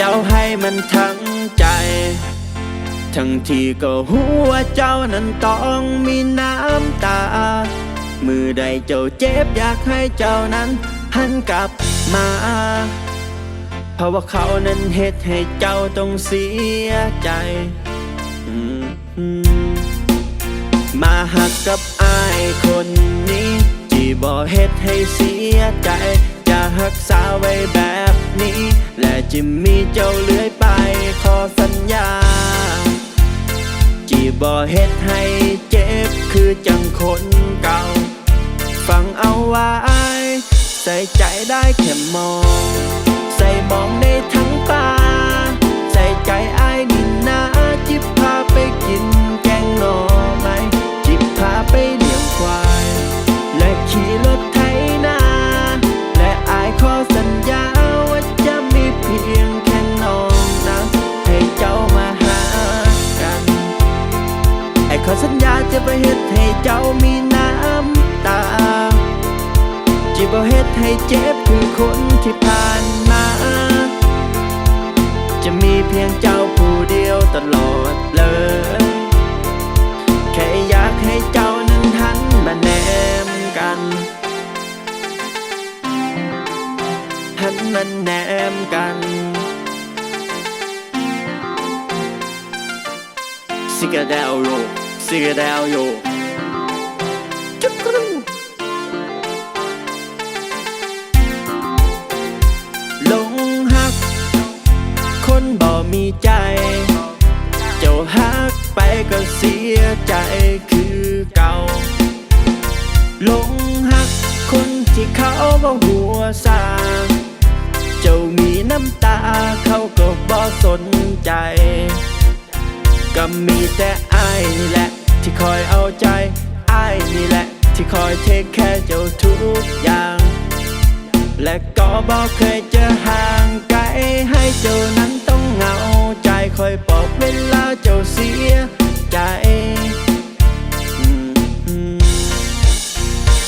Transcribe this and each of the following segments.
เจ้าให้มันทั้งใจ ทั้งที่ก็หัวเจ้านั้นต้องมีน้ำตา มือใดเจ้าเจ็บอยากให้เจ้านั้นหันกลับมา เพราะว่าเขานั้นเหตุให้เจ้าต้องเสียใจมาหักกับอายคนนี้ บ่เหตุให้เสียใจจะหักษาไว้แบบนี้ และจะมีเจ้าเลื้อยไปขอสัญญา จีบ่เฮ็ดให้เจ็บคือจังคนเก่า ฟังเอาไว้ใส่ใจได้แค่มอง ใส่มองได้ทั้ง อ้ขอสัญญาจะไปเฮ็ดให้เจ้ามีน้ำตาจะบ่เฮ็ดให้เจ็บคือคนที่ผ่านมา จะมีเพียงเจ้าผู้เดียวตลอดเลย แค่อยากให้เจ้านั้นหันมาแนมกันหันมาแนมกันสิกาเดลโย สิกาเดลโยจุกกรูหลงหัก คนบ่มีใจ เจ้าหักไปก็เสียใจคือเก่าหลงหัก คนที่เขาบ่หัวซาเจ้ามีน้ำตาเขาก็บ่สนใจ ก็มีแต่ อยเทคแค่เจ้าทุกอย่าง และก็บอกเคยจะห่างไกล ให้เจ้านั้นต้องเหงาใจคอยปลอบเวลาเจ้าเสียใจ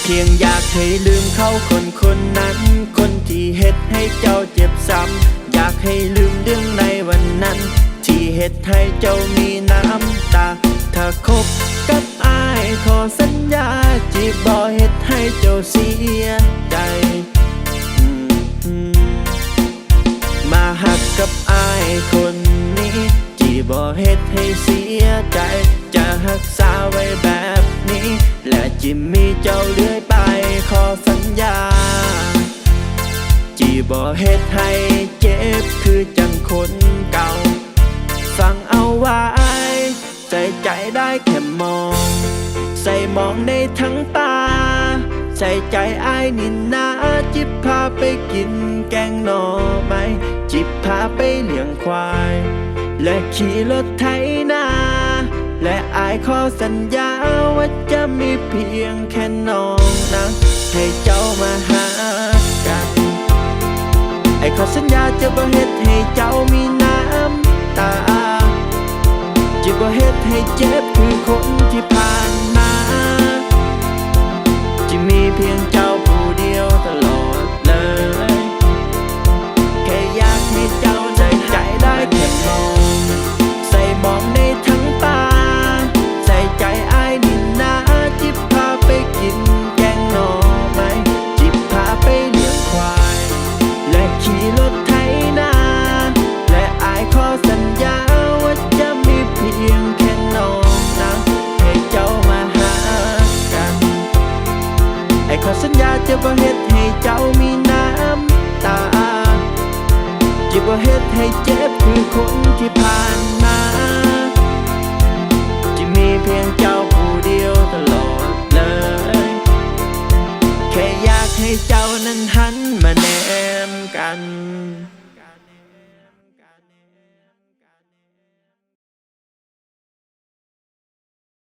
เพียงอยากให้ลืมเขาคนคนนั้น คนที่เฮ็ดให้เจ้าเจ็บซ้ำอยากให้ลืมเรื่องในวันนั้น ที่เฮ็ดให้เจ้ามีน้ำตา ถ้าคบกับอายขอสัญญา บบ่เฮ็ดให้เจ้าเสียใจ มาหักกับอายคนนี้ที่บ่เฮ็ดให้เสียใจ จะหักษาไว้แบบนี้ และจิมีเจ้าเลื่อยไปขอสัญญาจีบ่เฮ็ดให้เจ็บคือจังคนเก่า ฟังเอาไว้ใส่ใจได้แค่มอง มองได้ทั้งตา ใส่ใจไอ้ายนินนาจิบพาไปกินแกงหน่อไม้จิบพาไปเลี้ยงควาย และขี่รถไถนาและอายขอสัญญาว่าจะมีเพียงแค่น้องนะให้เจ้ามาหากันไอ้ขอสัญญาจะบ่เฮ็ดให้เจ้ามีน้ำตา จะบ่เฮ็ดให้เจ็บ สัญญาจะบ่เฮ็ดให้เจ้ามีน้ำตาจะบ่เฮ็ดให้เจ็บคือคนที่ผ่านมาจะมีเพียงเจ้าผู้เดียวตลอดเลย แค่อยากให้เจ้านั้นหันมาแนมกัน